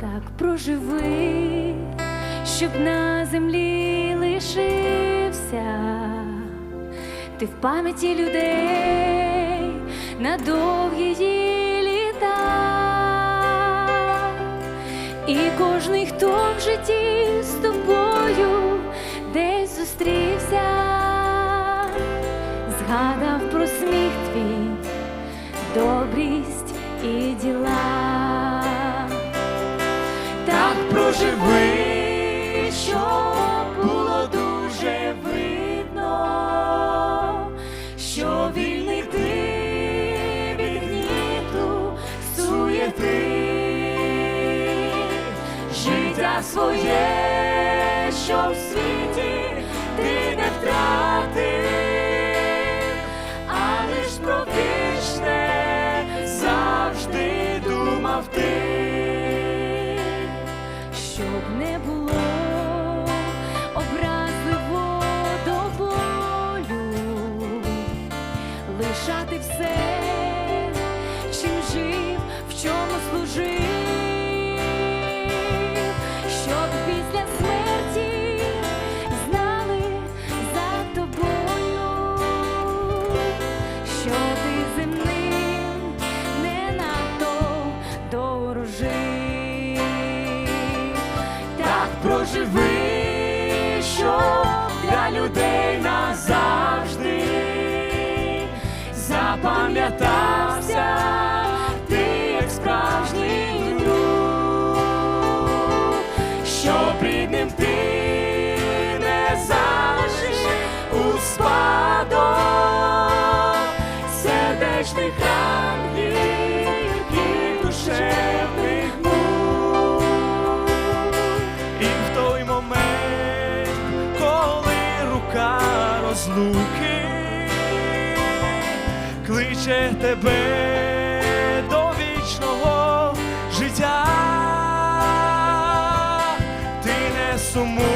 так проживи, щоб на землі лишився, ти в пам'яті людей на довгі літа, і кожний, хто в житті з тобою десь зустрівся, згадав про сміх твій, добрість і діла. Проживи, щоб було дуже видно, що вільний ти від гніту суєти, життя своє, що в світі ти не втратив, дорожив. Так проживи, що для людей розлуки кличе тебе до вічного життя, ти не сумуй,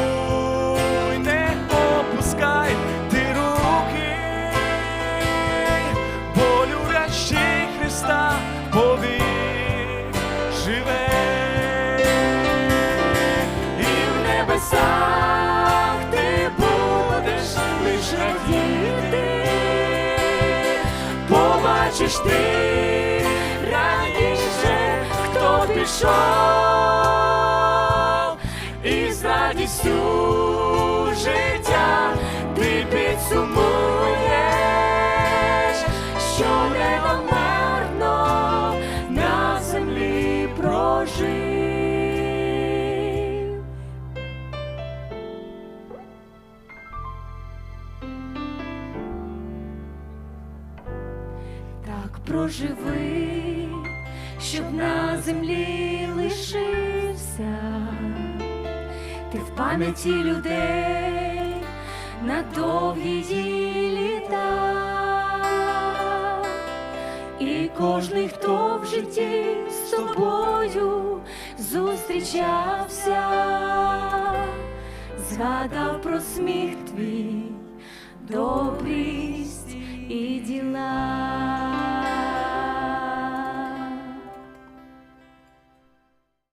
побачиш ти раніше, хто пішов, і з радістю проживи, щоб на землі лишився, ти в пам'яті людей на довгі літа, і кожний, хто в житті з тобою зустрічався, згадав про сміх твій, добрість і діла.